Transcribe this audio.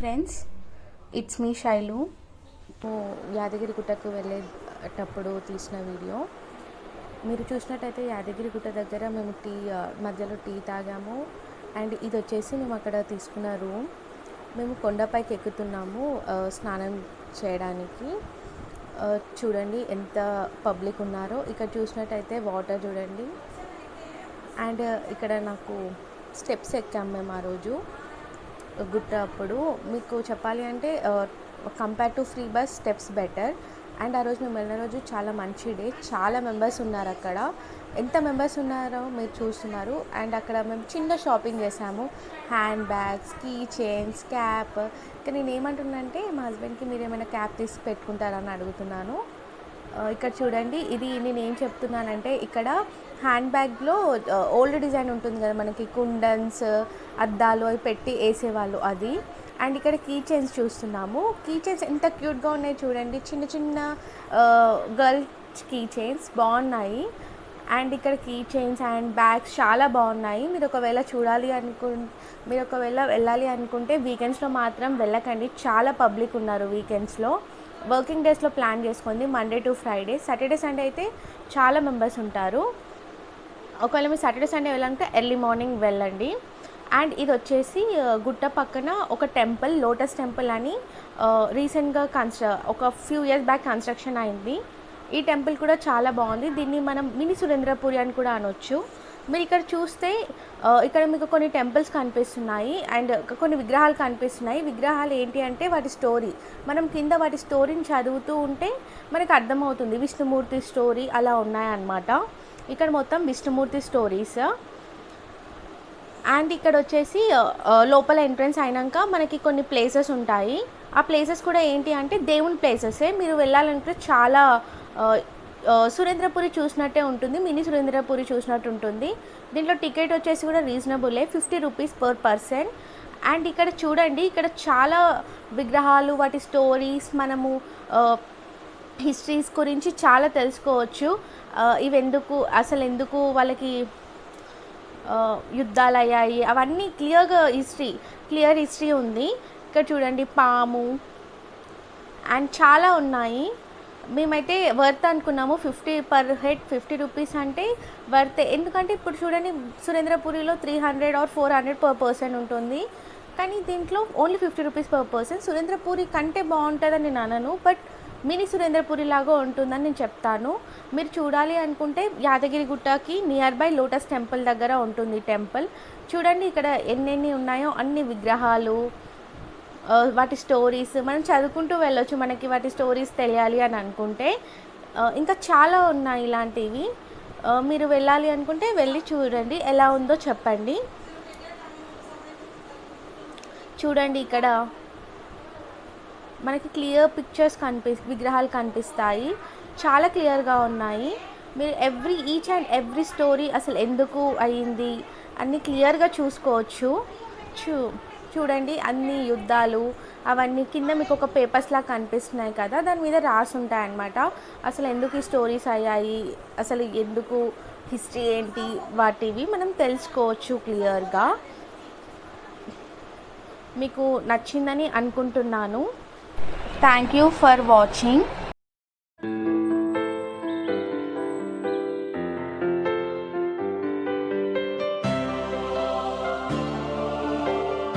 Friends it's me Shailu. Yadagiri గుట్టకు వెళ్ళేటప్పుడు తీసిన video. మీరు చూసినట్టయితే యాదగిరి గుట్ట దగ్గర మేము టీ మధ్యలో టీ తాగాము. అండ్ ఇది వచ్చేసి మేము అక్కడ తీసుకున్న రూమ్. మేము కొండపైకి ఎక్కుతున్నాము స్నానం చేయడానికి. చూడండి ఎంత పబ్లిక్ ఉన్నారో. ఇక్కడ చూసినట్టయితే వాటర్ చూడండి. అండ్ ఇక్కడ నాకు స్టెప్స్ ఎక్కాము మేము ఆ రోజు. గుట్ట అప్పుడు. మీకు చెప్పాలి అంటే compare to free bus steps better and ఆ రోజు మేము వెళ్ళిన రోజు చాలా మంచి డే. చాలా మెంబర్స్ ఉన్నారు అక్కడ. ఎంత మెంబర్స్ ఉన్నారో మీరు చూస్తున్నారు. అండ్ అక్కడ మేము చిన్న షాపింగ్ చేసాము. Hand bags key chains cap ఇంకా నేను ఏమంటున్నానంటే మా హస్బెండ్కి మీరు ఏమైనా క్యాప్ తీసి పెట్టుకుంటారని అడుగుతున్నాను. ఇక్కడ చూడండి ఇది నేను ఏం చెప్తున్నానంటే ఇక్కడ హ్యాండ్ బ్యాగ్లో ఓల్డ్ డిజైన్ ఉంటుంది కదా మనకి కుండన్స్ అద్దాలు అవి పెట్టి వేసేవాళ్ళు అది. అండ్ ఇక్కడ కీ చైన్స్ చూస్తున్నాము. కీ చైన్స్ ఎంత క్యూట్గా ఉన్నాయి చూడండి చిన్న చిన్న గర్ల్స్ కీ చైన్స్ బాగున్నాయి. అండ్ ఇక్కడ కీ చైన్స్ అండ్ బ్యాగ్స్ చాలా బాగున్నాయి. మీరు ఒకవేళ చూడాలి అనుకు మీరు ఒకవేళ వెళ్ళాలి అనుకుంటే వీకెండ్స్లో మాత్రం వెళ్ళకండి. చాలా పబ్లిక్ ఉన్నారు వీకెండ్స్లో. వర్కింగ్ డేస్లో ప్లాన్ చేసుకోండి Monday to Friday. Saturday Sunday అయితే చాలా మెంబర్స్ ఉంటారు. ఒకవేళ మీరు సాటర్డే సండే వెళ్ళాలంటే ఎర్లీ మార్నింగ్ వెళ్ళండి. అండ్ ఇది వచ్చేసి గుట్ట పక్కన ఒక టెంపుల్ లోటస్ టెంపుల్ అని రీసెంట్గా కన్స్ట్ర ఒక ఫ్యూ ఇయర్స్ బ్యాక్ కన్స్ట్రక్షన్ అయింది. ఈ టెంపుల్ కూడా చాలా బాగుంది. దీన్ని మనం మినీ సురేంద్రపురి అని కూడా అనొచ్చు. మీరు ఇక్కడ చూస్తే ఇక్కడ మీకు కొన్ని టెంపుల్స్ కనిపిస్తున్నాయి అండ్ కొన్ని విగ్రహాలు కనిపిస్తున్నాయి. విగ్రహాలు ఏంటి అంటే వాటి స్టోరీ. మనం కింద వాటి స్టోరీని చదువుతూ ఉంటే మనకు అర్థమవుతుంది. విష్ణుమూర్తి స్టోరీ అలా ఉన్నాయన్నమాట. ఇక్కడ మొత్తం విష్ణుమూర్తి స్టోరీస్. అండ్ ఇక్కడ వచ్చేసి లోపల ఎంట్రన్స్ అయినాక మనకి కొన్ని ప్లేసెస్ ఉంటాయి. ఆ ప్లేసెస్ కూడా ఏంటి అంటే దేవుని ప్లేసెసే. మీరు వెళ్ళాలంటే చాలా సురేంద్రపురి చూసినట్టే ఉంటుంది మినీ సురేంద్రపురి చూసినట్టు ఉంటుంది. దీంట్లో టికెట్ వచ్చేసి కూడా రీజనబులే fifty rupees per person. And ఇక్కడ చూడండి ఇక్కడ చాలా విగ్రహాలు వాటి స్టోరీస్ మనము హిస్టరీస్ గురించి చాలా తెలుసుకోవచ్చు. ఇవి ఎందుకు అసలు ఎందుకు వాళ్ళకి యుద్ధాలు అయ్యాయి అవన్నీ క్లియర్గా హిస్టరీ క్లియర్ హిస్టరీ ఉంది. ఇక్కడ చూడండి పాము. అండ్ చాలా ఉన్నాయి. మేమైతే వర్త్ అనుకున్నాము fifty per head fifty rupees అంటే వర్త్. ఎందుకంటే ఇప్పుడు చూడండి సురేంద్రపురిలో three hundred or four hundred per person ఉంటుంది. కానీ దీంట్లో only fifty rupees per person. Surendrapuri కంటే బాగుంటుందని నేను అనను బట్ మినీ సురేంద్రపురి లాగా ఉంటుందని నేను చెప్తాను. మీరు చూడాలి అనుకుంటే యాదగిరి గుట్టకి నియర్ బై లోటస్ టెంపుల్ దగ్గర ఉంటుంది టెంపుల్. చూడండి ఇక్కడ ఎన్నెన్ని ఉన్నాయో అన్ని విగ్రహాలు వాటి స్టోరీస్ మనం చదువుకుంటూ వెళ్ళొచ్చు మనకి వాటి స్టోరీస్ తెలియాలి అని అనుకుంటే ఇంకా చాలా ఉన్నాయి ఇలాంటివి. మీరు వెళ్ళాలి అనుకుంటే వెళ్ళి చూడండి ఎలా ఉందో చెప్పండి. చూడండి ఇక్కడ మనకి క్లియర్ పిక్చర్స్ కనిపి విగ్రహాలు కనిపిస్తాయి. చాలా క్లియర్గా ఉన్నాయి. మీరు every each and every story అసలు ఎందుకు అయ్యింది అన్నీ క్లియర్గా చూసుకోవచ్చు. చూ చూడండి అన్ని యుద్ధాలు అవన్నీ కింద మీకు ఒక పేపర్స్ లాగా కనిపిస్తున్నాయి కదా దాని మీద రాసి ఉంటాయి అన్నమాట అసలు ఎందుకు ఈ స్టోరీస్ అయ్యాయి? అసలు ఎందుకు హిస్టరీ ఏంటి? వాటివి మనం తెలుసుకోవచ్చు క్లియర్గా మీకు నచ్చిందని అనుకుంటున్నాను. Thank you for watching